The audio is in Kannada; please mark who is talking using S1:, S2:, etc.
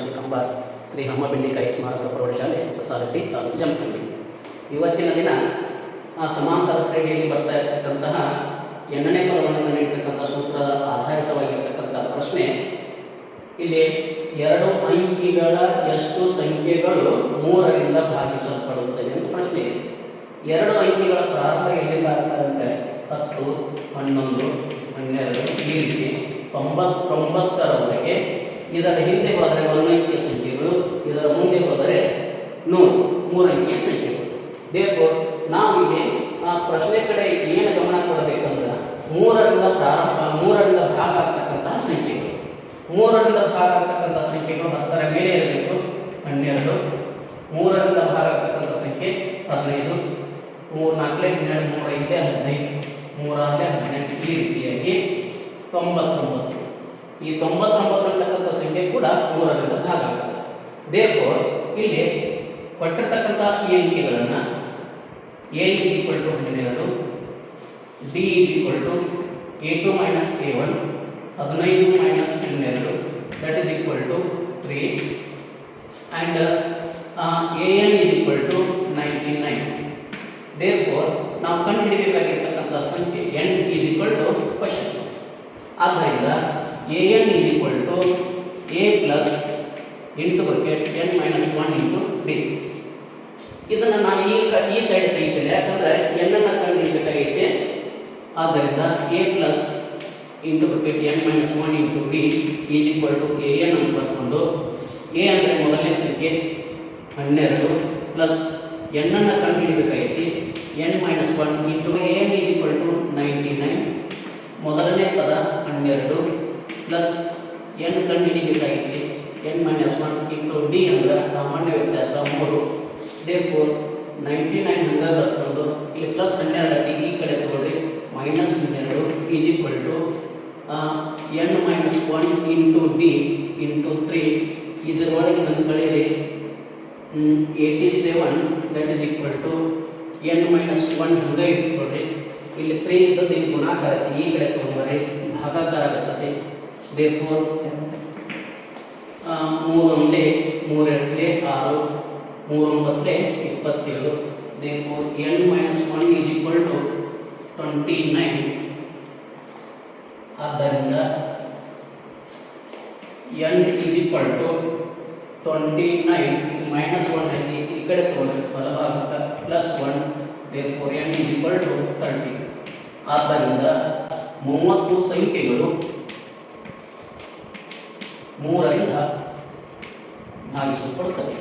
S1: ಶ್ರೀ ಕಂಬ, ಶ್ರೀ ಹಮ್ಮಬಿಂಡಿಕಾಯಿ ಸ್ಮಾರಕ ಪ್ರೌಢಶಾಲೆ ಸಸಾರಟ್ಟಿ ತಾಲೂಕು ಜಮಖಂಡಿ. ಇವತ್ತಿನ ದಿನ ಆ ಸಮಾಂತರ ಶ್ರೇಣಿಯಲ್ಲಿ ಬರ್ತಾ ಇರತಕ್ಕಂತಹ ಎಣ್ಣನೇ ಪದವನ್ನು ನೀಡತಕ್ಕಂಥ ಸೂತ್ರದ ಆಧಾರಿತವಾಗಿರ್ತಕ್ಕಂಥ ಪ್ರಶ್ನೆ, ಇಲ್ಲಿ ಎರಡು ಅಂಕಿಗಳ ಎಷ್ಟು ಸಂಖ್ಯೆಗಳು ಮೂರರಿಂದ ಭಾಗಿಸಲ್ಪಡುತ್ತವೆ ಅಂತ ಪ್ರಶ್ನೆ ಇದೆ. ಎರಡು ಅಂಕಿಗಳ ಪ್ರಾರಂಭ ಎಲ್ಲಿಂದ ಆಗ್ತಾರೆ ಹತ್ತು, ಹನ್ನೊಂದು, ಹನ್ನೆರಡು ಈ ರೀತಿ. ತೊಂಬತ್ತೊಂಬತ್ತರವರೆಗೆ ಇದರ ಹಿಂದೆ ಹೋದರೆ ಒಂದು ಅಂಕಿಯ ಸಂಖ್ಯೆಗಳು, ಇದರ ಮುಂದೆ ಹೋದರೆ ನೂರು, ಮೂರು ಅಂಕಿಯ ಸಂಖ್ಯೆಗಳು. ದೇರ್ಫೋರ್ ನಾವಿಲ್ಲಿ ಆ ಪ್ರಶ್ನೆ ಕಡೆ ಏನು ಗಮನ ಕೊಡಬೇಕಂದ್ರೆ ಮೂರರಿಂದ ಪ್ರಾರಂಭ, ಮೂರರಿಂದ ಭಾಗ ಆಗ್ತಕ್ಕಂತಹ ಸಂಖ್ಯೆಗಳು. ಮೂರರಿಂದ ಭಾಗ ಆಗ್ತಕ್ಕಂಥ ಸಂಖ್ಯೆಗಳು ಹತ್ತರ ಮೇಲೆ ಇರಬೇಕು, ಹನ್ನೆರಡು. ಮೂರರಿಂದ ಭಾಗ ಆಗ್ತಕ್ಕಂಥ ಸಂಖ್ಯೆ ಹದಿನೈದು. ಮೂರು ನಾಲ್ಕಲೇ ಹನ್ನೆರಡು ಮೂರು ಐದೇ ಹದಿನೈದು. ಮೂರಾರಲೇ ಹದಿನೆಂಟು ಈ ರೀತಿಯಾಗಿ ತೊಂಬತ್ತೊಂಬತ್ತು. ಈ ತೊಂಬತ್ತೊಂಬತ್ತು ಅಂತಕ್ಕಂಥ ಸಂಖ್ಯೆ ಕೂಡ ಮೂರರಿಂದ ಭಾಗ ಆಗುತ್ತೆ. ದೇರ್ಫೋ ಇಲ್ಲಿ ಕೊಟ್ಟಿರ್ತಕ್ಕಂಥ ಈ ಅಂಕಿಗಳನ್ನು ಎ ಇಸ್ ಈಕ್ವಲ್ ಟು ಹನ್ನೆರಡು D is equal to A two minus A one ಹದಿನೈದು ಮೈನಸ್ ಹನ್ನೆರಡು that is equal to three and A N is equal to ninety nine therefore ನಾವು ಕಂಡುಹಿಡಿಬೇಕಾಗಿರ್ತಕ್ಕಂಥ ಸಂಖ್ಯೆ N is equal to question ಆದ್ದರಿಂದ A N is equal to A plus into bracket N minus one into D ಇದನ್ನು ನಾನು ಈ ಕ, ಈ ಸೈಡ್ ತೆಗಿತೇನೆ. ಯಾಕಂದರೆ ಎನ್ನನ್ನು ಕಂಡುಹಿಡಿಬೇಕಾಗೈತೆ. ಆದ್ದರಿಂದ A plus into bracket N minus one into D is equal to A N ಅಂತ ಬರ್ಕೊಂಡು ಎ ಅಂದರೆ ಮೊದಲನೇ ಸಂಖ್ಯೆ ಹನ್ನೆರಡು ಪ್ಲಸ್ ಎನ್ನನ್ನು ಕಂಡುಹಿಡಿಬೇಕಾಗೈತಿ. N minus one into A N is equal to ninety nine ಮೊದಲನೇ ಪದ ಹನ್ನೆರಡು plus N ಕಂಡುಹಿಡಿಬೇಕಾಗೈತಿ N minus one into D ಅಂದ್ರೆ ಸಾಮಾನ್ಯ ವ್ಯತ್ಯಾಸ ಮೂರು. ಇದೇ ಫೋರ್ ನೈಂಟಿ ನೈನ್ ಹಂಗೆ ಬರ್ಕೊಂಡು ಇಲ್ಲಿ ಪ್ಲಸ್ ಹನ್ನೆರಡು ಐತಿ ಈ ಕಡೆ ತಗೊಳ್ರಿ. ಮೈನಸ್ ಹನ್ನೆರಡು is equal to N minus one into D into three ಇದರೊಳಗೆ ನನ್ನ ಕಳೀರಿ. Eighty seven that is equal to N minus one ಹಂಗೆ ಇಟ್ಕೊಳ್ರಿ. ಇಲ್ಲಿ ತ್ರೀ ಇದ್ದದ್ದು ಇಲ್ಲಿ ಗುಣಾಕಾರ ಈ ಕಡೆ ತೊಗೊಂಬರ್ರಿ ಭಾಗಾಕಾರ ಆಗತ್ತೆ ದೇ ಫೋರ್ ಮೂರು ಒಂದೇ ಮೂರೆರಡಲೆ ಆರು ಮೂರೊಂಬತ್ತಲೆ ಇಪ್ಪತ್ತೇಳು. Therefore N minus one is equal to twenty nine. ಆದ್ದರಿಂದ N is equal to twenty nine. ಇದು ಮೈನಸ್ ಒನ್ ಐತಿ ಈ ಕಡೆ ತೊಗೊಂಡ್ರೆ ಬಲಭಾಗಕ್ಕೆ plus one therefore N is equal to thirty. ಆದ್ದರಿಂದ ಮೂವತ್ತು ಸಂಖ್ಯೆಗಳು ಮೂರರಿಂದ ಭಾಗಿಸಲ್ಪಡುತ್ತವೆ